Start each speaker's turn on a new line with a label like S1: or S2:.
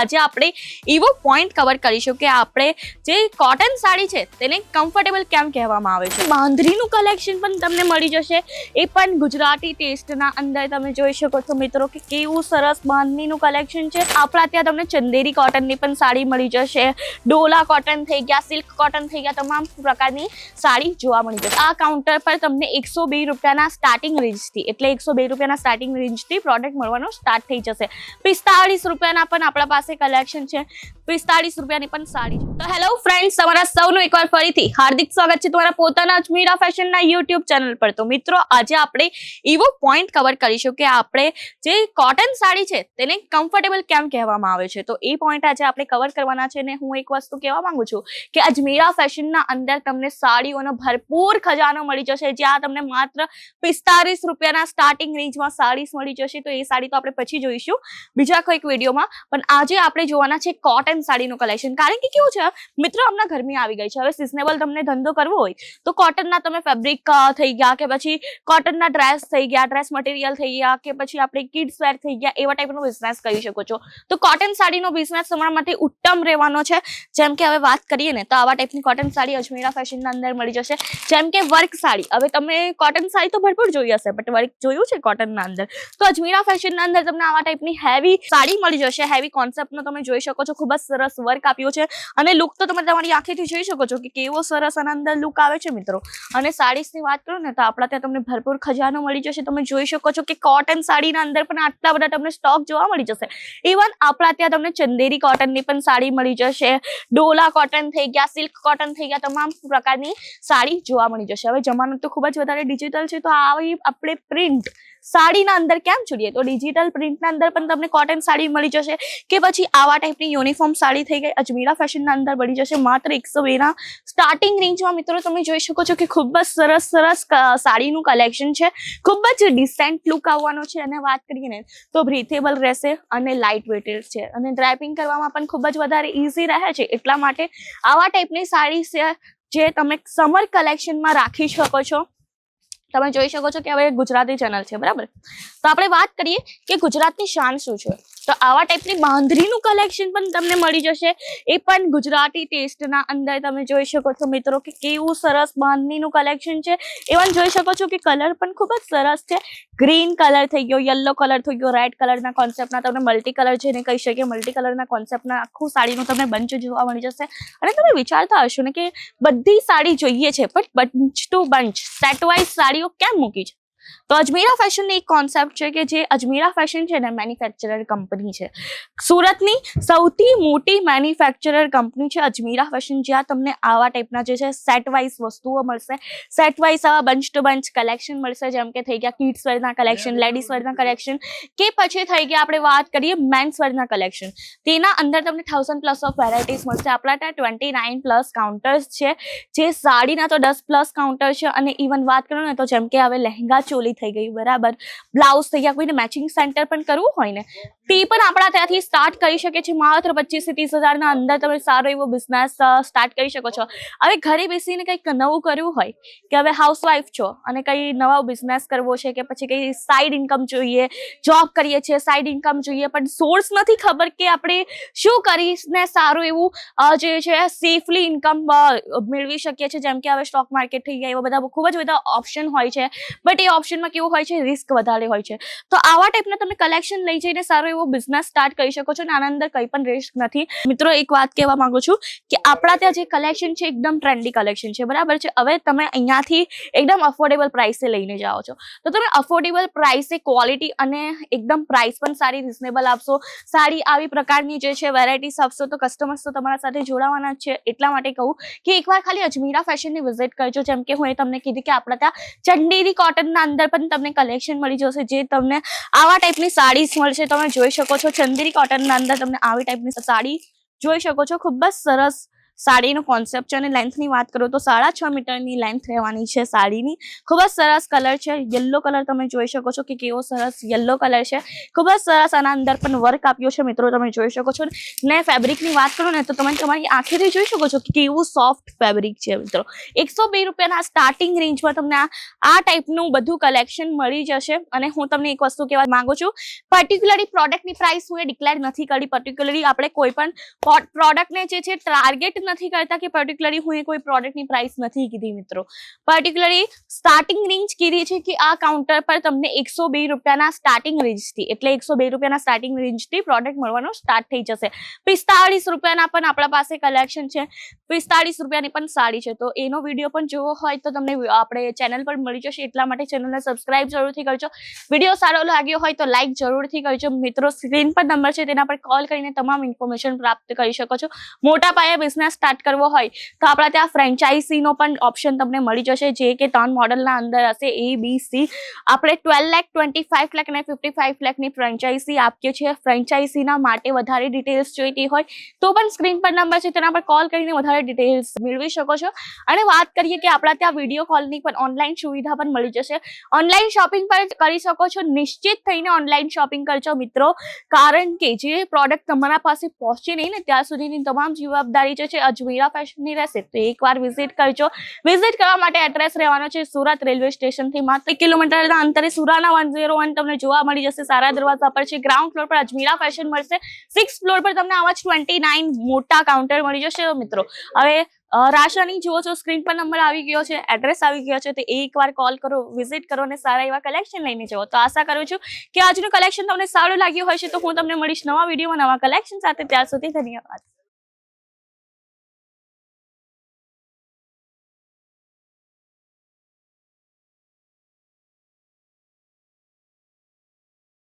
S1: આજે આપણે એવો પોઈન્ટ કવર કરીશું કે આપણે જે કોટન સાડી છે તેને કમ્ફર્ટેબલ કેમ કહેવામાં આવે છે? બાંધણીનું કલેક્શન પણ તમને મળી જશે. એ પણ ગુજરાતી ટેસ્ટના અંદર તમે જોઈ શકો છો મિત્રો કે કેવું સરસ બાંધણીનું કલેક્શન છે. આપણા ત્યાં તમને ચંદેરી કોટનની પણ સાડી મળી જશે. ડોલા કોટન થઈ ગયા સિલ્ક કોટન થઈ ગયા, તમામ પ્રકારની સાડી જોવા મળી જશે. આ કાઉન્ટર પર તમને એકસો બે રૂપિયાના સ્ટાર્ટિંગ રેન્જથી એટલે એકસો બે રૂપિયાના સ્ટાર્ટિંગ રેન્જથી પ્રોડક્ટ મળવાનો સ્ટાર્ટ થઈ જશે. પિસ્તાળીસ રૂપિયાના પણ આપણા પાસે કલેક્શન છે. પિસ્તાળીસ રૂપિયાની પણ સાડી છે. તો હેલો ફ્રેન્ડ્સ તમારા સૌનું એકવાર ફરીથી હાર્દિક સ્વાગત છે તમારા પોતાના અજમીરા ફેશનના યુટ્યુબ ચેનલ પર. તો મિત્રો, આજે આપણે એવો પોઈન્ટ કવર કરીશું કે આપણે જે કોટન સાડી છે તેને કમ્ફર્ટેબલ કેમ કહેવામાં આવે છે. તો એ પોઈન્ટ આજે આપણે કવર કરવાના છે ને હું એક વસ્તુ કહેવા માંગુ છું કે અજમીરા ફેશનના અંદર તમને સાડીઓનો ભરપૂર ખજાનો મળી જશે. જ્યાં તમને માત્ર પિસ્તાળીસ રૂપિયાના સ્ટાર્ટિંગ રેન્જમાં સાડીસ મળી જશે. તો એ સાડી તો આપણે પછી જોઈશું. બીજા કોઈક વિડીયોમાં પણ આજે આપણે જોવાના છે કોટન સાડીનું કલેક્શન કારણ કે કેવું છે, મિત્રો હમણાં ગરમી આવી ગઈ છે. હવે સિઝનેબલ તમને ધંધો કરવો હોય, તો કોટનના તમે ફેબ્રિક થઈ ગયા કે પછી કોટનના ડ્રેસ થઈ ગયા ડ્રેસ મટીરિયલ થઈ ગયા કે પછી આપણે કિડ્સ વેર થઈ ગયા એવા ટાઈપનો બિઝનેસ કરી શકો છો. તો કોટન સાડીનો બિઝનેસ તમારા માટે ઉત્તમ રહેવાનો છે. જેમ કે હવે વાત કરીએ ને, તો આવા ટાઈપની કોટન સાડી અજમેરા ફેશનના અંદર મળી જશે. જેમ કે વર્ક સાડી. હવે તમે કોટન સાડી તો ભરપૂર જોઈ હશે બટ વર્ક જોયું છે કોટનના અંદર. તો અજમીરા ફેશનના અંદર તમને આવા ટાઈપની હેવી સાડી મળી જશે. હેવી કોન્સેપ્ટનો તમે જોઈ શકો છો. ખૂબ જ સરસ વર્ક આપ્યો છે. અને લુક તો તમે તમારી આંખેથી જોઈ શકો છો કે કેવો સરસ આના અંદર લુક આવે છે મિત્રો. અને સાડીસની વાત કરું ને તો આપણા ત્યાં તમને ભરપૂર ખજાનો મળી જશે. તમે જોઈ શકો છો કે કોટન સાડીના અંદર પણ આટલા બધા તમને સ્ટોક જોવા મળી જશે. ઇવન આપણા ત્યાં તમને ચંદેરી કોટનની પણ સાડી મળી જશે. ડોલા કોટન થઈ ગયા સિલ્ક કોટન થઈ ગયા, તમામ પ્રકારની સાડી જોવા મળી જશે. હવે જમાનો તો ખૂબ જ વધારે ડિજિટલ છે, તો આવી આપણે પ્રિન્ટ સાડીના અંદર કેમ જોઈએ? તો ડિજિટલ પ્રિન્ટના અંદર પણ તમને કોટન સાડી મળી જશે કે પછી આવા ટાઈપની યુનિફોર્મ સાડી થઈ ગઈ. અજમીરા ફેશનના અંદર બળી જશે. માત્ર એકસો બેના સ્ટાર્ટિંગ રેન્જમાં મિત્રો તમે જોઈ શકો છો કે ખૂબ જ સરસ સરસ સાડીનું કલેક્શન છે. ખૂબ જ ડિસેન્ટ લુક આવવાનો છે. અને વાત કરીએ ને તો બ્રિથેબલ રહેશે અને લાઇટ વેટેડ છે. અને ડ્રાઇપિંગ કરવામાં પણ ખૂબ જ વધારે ઇઝી રહે છે. એટલા માટે આવા ટાઈપની સાડી જે તમે સમર કલેક્શનમાં રાખી શકો છો. તમે જોઈ શકો છો કે હવે ગુજરાતી ચેનલ છે. બરાબર? તો આપણે વાત કરીએ કે ગુજરાતની શાન શું છે? તો આવા ટાઈપની બાંધણીનું કલેક્શન પણ તમને મળી જશે. એ પણ ગુજરાતી ટેસ્ટના અંદર તમે જોઈ શકો છો મિત્રો કે કેવું સરસ બાંધણીનું કલેક્શન છે. એ પણ જોઈ શકો છો કે કલર પણ ખૂબ જ સરસ છે. ગ્રીન કલર થઈ ગયો યલો કલર થઈ ગયો રેડ કલરના કોન્સેપ્ટના તમને મલ્ટી કલર જેને કહી શકીએ મલ્ટી કલરના કોન્સેપ્ટના આખું સાડીનું તમને બંચ જોવા મળી જશે. અને તમે વિચારતા હશો ને કે બધી સાડી જોઈએ છે પણ bunch to bunch set wise સાડીઓ કેમ મૂકી છે? તો અજમીરા ફેશન એક કોન્સેપ્ટ છે કે જે અજમીરા ફેશન છે ને મેન્યુફેક્ચરર કંપની છે. સુરતની સૌથી મોટી મેન્યુફેક્ચરર કંપની છે અજમીરા ફેશન જ્યાં તમને આવા ટાઈપના જે છે સેટ વાઇઝ વસ્તુઓ મળશે. સેટ વાઇઝ આવા બંચ ટુ બંચ કલેક્શન મળશે જેમ કે થઈ ગયા કિડ્સ વેરના કલેક્શન લેડીઝ વેરના કલેક્શન કે પછી થઈ ગયા આપણે વાત કરીએ મેન્સ વેરના કલેક્શન તેના અંદર તમને થાઉઝન્ડ પ્લસ ઓફ વેરાયટીઝ મળશે. આપણા ત્યાં ટ્વેન્ટી નાઇન પ્લસ કાઉન્ટર્સ છે. જે સાડીના તો દસ પ્લસ કાઉન્ટર છે અને ઇવન વાત કરું ને તો જેમ કે હવે લહેંગા ચોલી થઈ ગઈ, બરાબર? બ્લાઉઝ થઈ ગયા કોઈને મેચિંગ સેન્ટર પણ કરવું હોય ને, તે પણ આપણા ત્યાંથી સ્ટાર્ટ કરી શકે છે. માત્ર પચીસથી ત્રીસ હજારના અંદર તમે સારો એવો બિઝનેસ સ્ટાર્ટ કરી શકો છો. હવે ઘરે બેસીને કંઈક નવું કરવું હોય, કે હવે હાઉસવાઈફ છો અને કંઈ નવો બિઝનેસ કરવો છે કે પછી કંઈ સાઈડ ઇન્કમ જોઈએ જોબ કરીએ છીએ સાઈડ ઇન્કમ જોઈએ, પણ સોર્સ નથી ખબર કે આપણે શું કરીને સારું એવું જે છે સેફલી ઇન્કમ મેળવી શકીએ છીએ. જેમ કે હવે સ્ટોક માર્કેટ થઈ ગયા, એવા બધા ખૂબ જ બધા ઓપ્શન હોય છે. બટ એ ઓપ્શનમાં કેવું હોય છે રિસ્ક વધારે હોય છે. તો આવા ટાઈપના તમે કલેક્શન લઈ જઈને સારો એવો બિઝનેસ સ્ટાર્ટ કરી શકો છો અને આના અંદર કંઈ પણ રિસ્ક નથી. મિત્રો, એક વાત કહેવા માંગુ છું કે આપણા ત્યાં જે કલેક્શન છે, એકદમ ટ્રેન્ડી કલેક્શન છે, બરાબર છે? હવે તમે અહીંયાથી એકદમ અફોર્ડેબલ પ્રાઇસે લઈને જાઓ છો. તો તમે અફોર્ડેબલ પ્રાઇસે ક્વોલિટી અને એકદમ પ્રાઇસ પણ સારી રિઝનેબલ આપશો. સારી આવી પ્રકારની જે છે વેરાયટીસ આપશો, તો કસ્ટમર્સ તો તમારા સાથે જોડાવાના છે. એટલા માટે કહું કે એકવાર ખાલી અજમીરા ફેશનની વિઝિટ કરજો. જેમ કે હું એ તમને કીધી કે આપણા ત્યાં ચંડેરી કોટનના પણ તમને કલેક્શન મળી જશે જે તમને આવા ટાઈપની સાડીસ મળશે. તમે જોઈ શકો છો ચંદેરી કોટનના અંદર તમને આવી ટાઈપની સાડી જોઈ શકો છો. ખૂબ જ સરસ સાડીનો કોન્સેપ્ટ છે અને લેન્થની વાત કરું તો સાડા છ મીટરની લેન્થ રહેવાની છે સાડીની. ખૂબ જ સરસ કલર છે. યલો કલર તમે જોઈ શકો છો કે કેવો સરસ યલો કલર છે. ખૂબ જ સરસ આના અંદર પણ વર્ક આપ્યો છે મિત્રો તમે જોઈ શકો છો. ને ફેબ્રિકની વાત કરો ને તો તમે તમારી આંખેથી જોઈ શકો છો કે કેવું સોફ્ટ ફેબ્રિક છે મિત્રો. એકસો બે રૂપિયાના સ્ટાર્ટિંગ રેન્જમાં તમને આ ટાઈપનું બધું કલેક્શન મળી જશે. અને હું તમને એક વસ્તુ કહેવા માંગુ છું પર્ટિક્યુલરલી પ્રોડક્ટની પ્રાઇસ હું એ ડિક્લેર નથી કરી. પર્ટિક્યુલરલી આપણે કોઈ પણ પ્રોડક્ટને જે છે ટાર્ગેટ નથી કરતા કે પર્ટિક્યુલરલી હું એ કોઈ પ્રોડક્ટની પ્રાઇસ નથી કીધી મિત્રો. પર્ટિક્યુલરલી સ્ટાર્ટિંગ રેન્જ કીધી છે કે આ કાઉન્ટર પર તમને એકસો બે રૂપિયાના સ્ટાર્ટિંગ રેન્જથી એટલે એકસો બે રૂપિયાના સ્ટાર્ટિંગ રેન્જથી પ્રોડક્ટ મળવાનું સ્ટાર્ટ થઈ જશે. પિસ્તાળીસ રૂપિયાના પણ આપણા પાસે કલેક્શન છે. પિસ્તાળીસ રૂપિયાની પણ સાડી છે. તો એનો વીડિયો પણ જોવો હોય તો તમને આપણે ચેનલ પર મળી જશે. એટલા માટે ચેનલને સબસ્ક્રાઇબ જરૂરથી કરજો. વીડિયો સારો લાગ્યો હોય તો લાઇક જરૂરથી કરજો. મિત્રો સ્ક્રીન પર નંબર છે, તેના પર કોલ કરીને તમામ ઇન્ફોર્મેશન પ્રાપ્ત કરી શકો છો. મોટા પાયે બિઝનેસ સ્ટાર્ટ કરવો હોય, તો આપણા ત્યાં ફ્રેન્ચાઇઝીનો પણ ઓપ્શન તમને મળી જશે, જે કે ત્રણ મોડલના અંદર હશે એ બી સી આપણે ટ્વેલ્વ લેખ ટ્વેન્ટી ફાઇવ લેખ અને ફિફ્ટી ફાઇવ લેખની ફ્રેન્ચાઇઝી આપીએ છીએ. ફ્રેન્ચાઇઝીના માટે વધારે ડિટેલ્સ જોઈતી હોય, તો પણ સ્ક્રીન પર નંબર છે, તેના પર કોલ કરીને વધારે ડિટેલ્સ મેળવી શકો છો. અને વાત કરીએ કે આપણા ત્યાં વીડિયો કોલની પણ ઓનલાઈન સુવિધા પણ મળી જશે. ઓનલાઈન શોપિંગ પણ કરી શકો છો, નિશ્ચિત થઈને ઓનલાઈન શોપિંગ કરજો મિત્રો. કારણ કે જે પ્રોડક્ટ તમારા પાસે પહોંચે નહીં ને, ત્યાં સુધીની તમામ જવાબદારી જે છે અજમેરા ફેશનની રહેશે તો એકવાર વિઝિટ કરજો. વિઝિટ કરવા માટે એડ્રેસ રહેવાનો છે સુરત રેલવે સ્ટેશનથી માત્ર કિલોમીટરના અંતરે સુરાના વન ઝીરો વન તમને જોવા મળી જશે. સારા દરવાજા પર છે ગ્રાઉન્ડ ફ્લોર પર અજમીરા ફેશન મળશે. સિક્સ ફ્લોર પર તમને આવા જ ટ્વેન્ટી નાઇન મોટા કાઉન્ટર મળી જશે મિત્રો. હવે રાશાની જુઓ છો સ્ક્રીન પર નંબર આવી ગયો છે એડ્રેસ આવી ગયો છે, તો એકવાર કોલ કરો વિઝિટ કરો અને સારા એવા કલેક્શન લઈને જાઓ. તો આશા કરું છું કે આજનું કલેક્શન તમને સારું લાગ્યું હશે, તો હું તમને મળીશ નવા વિડીયોમાં નવા કલેક્શન સાથે. ત્યાર સુધી ધન્યવાદ.